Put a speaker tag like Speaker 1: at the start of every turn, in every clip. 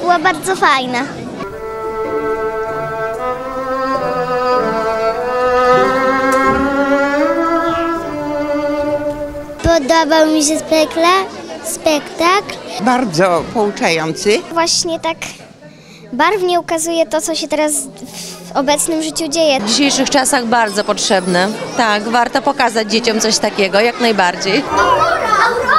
Speaker 1: była bardzo fajna. Podobał mi się spekla, spektakl.
Speaker 2: Bardzo pouczający.
Speaker 1: Właśnie tak barwnie ukazuje to, co się teraz w obecnym życiu dzieje.
Speaker 3: W dzisiejszych czasach bardzo potrzebne. Tak, warto pokazać dzieciom coś takiego, jak najbardziej.
Speaker 1: Aurora! Aurora!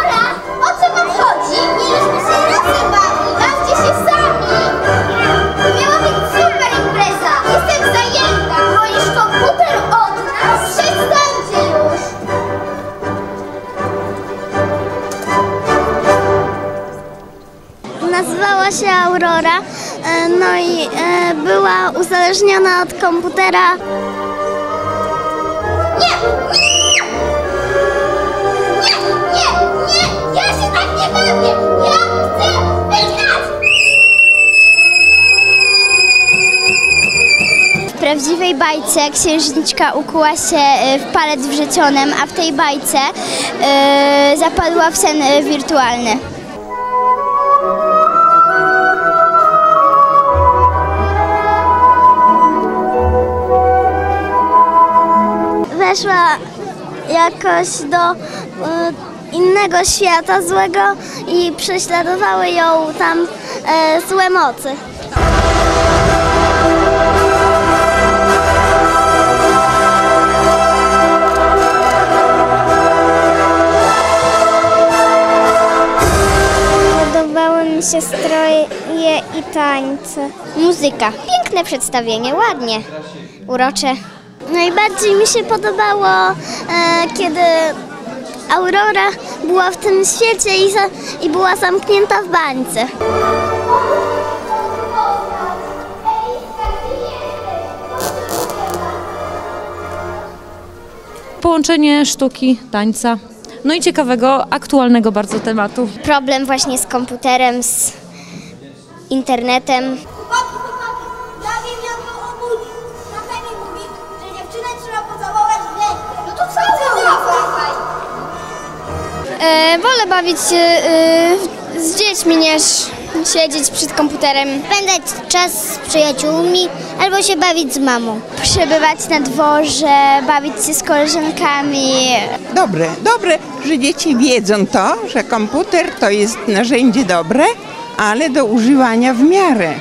Speaker 1: Nazywała się Aurora, e, no i e, była uzależniona od komputera. Nie! Nie! Nie, nie, nie! Ja się tak nie bawię! Ja chcę wygrać! W prawdziwej bajce księżniczka ukuła się e, w palec wrzecionem, a w tej bajce e, zapadła w sen wirtualny. Weszła jakoś do e, innego świata złego i prześladowały ją tam e, złe mocy. Podobały mi się stroje i tańce. Muzyka. Piękne przedstawienie, ładnie, urocze. Najbardziej mi się podobało, e, kiedy Aurora była w tym świecie i, za, i była zamknięta w bańce.
Speaker 4: Połączenie sztuki, tańca, no i ciekawego, aktualnego bardzo tematu.
Speaker 1: Problem właśnie z komputerem, z internetem. E, wolę bawić się e, z dziećmi niż siedzieć przed komputerem. Spędzać czas z przyjaciółmi albo się bawić z mamą. Przebywać na dworze, bawić się z koleżankami.
Speaker 2: Dobre, dobre, że dzieci wiedzą to, że komputer to jest narzędzie dobre, ale do używania w miarę.